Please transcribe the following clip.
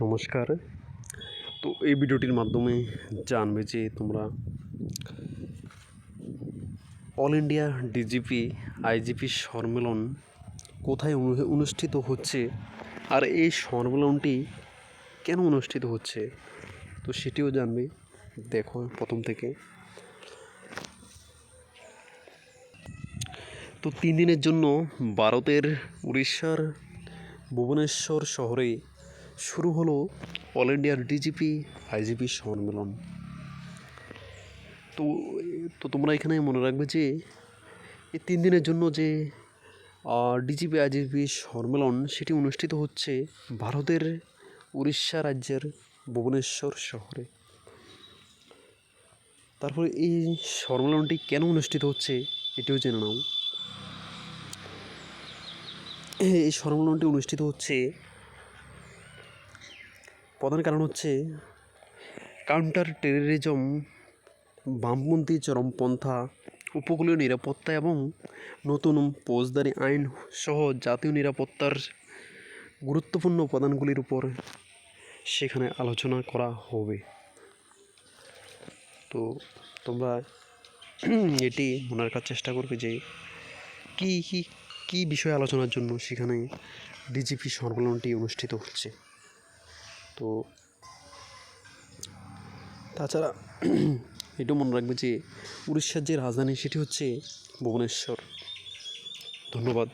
নমস্কার। তো এই ভিডিওটির মাধ্যমে জানবে যে তোমরা অল ইন্ডিয়া ডিজিপি আইজিপি সম্মেলন কোথায় অনু- অনুষ্ঠিত হচ্ছে আর এই সম্মেলনটি কেন অনুষ্ঠিত হচ্ছে? তো সেটিও জানবে। দেখো প্রথম থেকে। তো তিন দিনের জন্য ভারতের উড়িষ্যার ভুবনেশ্বর শহরে শুরু হলো অল ইন্ডিয়ার ডিজিপি আইজিপি সম্মেলন। তো তো তোমরা এখানে মনে রাখবে যে, এই তিন দিনের জন্য যে ডিজিপি, আইজিপি সম্মেলন, সেটি অনুষ্ঠিত হচ্ছে ভারতের উড়িষ্যা রাজ্যের ভুবনেশ্বর শহরে। তারপরে এই সম্মেলনটি কেন অনুষ্ঠিত হচ্ছে, এটিও জেনে নাও। এই সম্মেলনটি অনুষ্ঠিত হচ্ছে প্রধান কারণ হচ্ছে কাউন্টার টেররিজম বামপন্থী চরমপন্থা, উপকূলীয় নিরাপত্তা এবং নতুন ফৌজদারি আইন সহ জাতীয় নিরাপত্তার গুরুত্বপূর্ণ উপাদানগুলির উপর সেখানে আলোচনা করা হবে। তো তোমরা এটি মনে রাখার চেষ্টা করবে যে কী কী কী বিষয়ে আলোচনার জন্য সেখানে ডিজিপি সম্মেলনটি অনুষ্ঠিত হচ্ছে। তো তাছাড়া এটাও মনে রাখবে যে উড়িষ্যার যে রাজধানী সেটি হচ্ছে ভুবনেশ্বর। ধন্যবাদ।